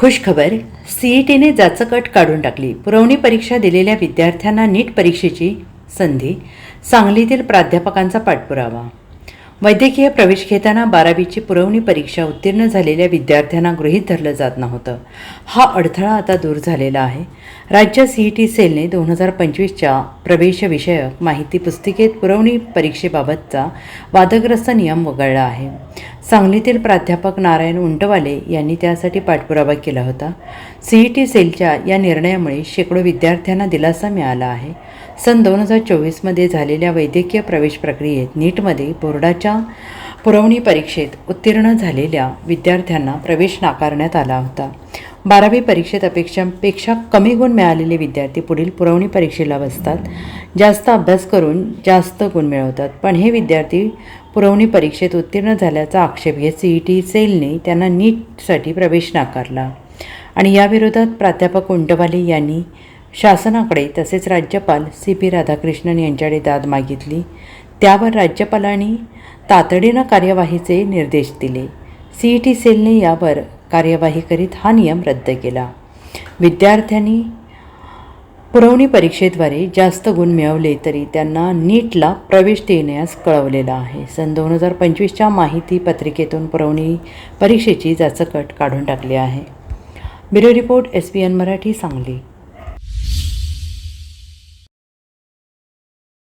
खुशखबर सीईटीने जाचकट काढून टाकली. पुरवणी परीक्षा दिलेल्या विद्यार्थ्यांना नीट परीक्षेची संधी सांगलीतील प्राध्यापकांचा पाठपुरावा वैद्यकीय प्रवेश घेताना बारावीची पुरवणी परीक्षा उत्तीर्ण झालेल्या विद्यार्थ्यांना गृहीत धरलं जात नव्हतं. हा अडथळा आता दूर झालेला आहे. राज्य सी ई टी सेलने दोन हजार पंचवीसच्या प्रवेशविषयक माहिती पुस्तिकेत पुरवणी परीक्षेबाबतचा वादग्रस्त नियम वगळला आहे. सांगलीतील प्राध्यापक नारायण उंटवाले यांनी त्यासाठी पाठपुरावा केला होता. सी ई टी सेलच्या या निर्णयामुळे शेकडो विद्यार्थ्यांना दिलासा मिळाला आहे. सन दोन हजार चोवीसमध्ये झालेल्या वैद्यकीय प्रवेश प्रक्रियेत नीटमध्ये बोर्डाच्या पुरवणी परीक्षेत उत्तीर्ण झालेल्या विद्यार्थ्यांना प्रवेश नाकारण्यात आला होता. बारावी परीक्षेत अपेक्षांपेक्षा कमी गुण मिळालेले विद्यार्थी पुढील पुरवणी परीक्षेला बसतात. जास्त अभ्यास करून जास्त गुण मिळवतात. पण हे विद्यार्थी पुरवणी परीक्षेत उत्तीर्ण झाल्याचा आक्षेप घेत सी ई टी सेलने त्यांना नीटसाठी प्रवेश नाकारला. आणि याविरोधात प्राध्यापक उंटवाले यांनी शासनाकडे तसेच राज्यपाल सी पी राधाकृष्णन यांच्याकडे दाद मागितली. त्यावर राज्यपालांनी तातडीनं कार्यवाहीचे निर्देश दिले. सी ई टी सेलने यावर कार्यवाही करीत हा नियम रद्द केला. विद्यार्थ्यांनी पुरवणी परीक्षेद्वारे जास्त गुण मिळवले तरी त्यांना नीटला प्रवेश देण्यास कळवलेला आहे. सन दोन हजार पंचवीसच्या माहिती पत्रिकेतून पुरवणी परीक्षेची जाचकट काढून टाकली आहे. Bureau report S P N Marathi Sangli.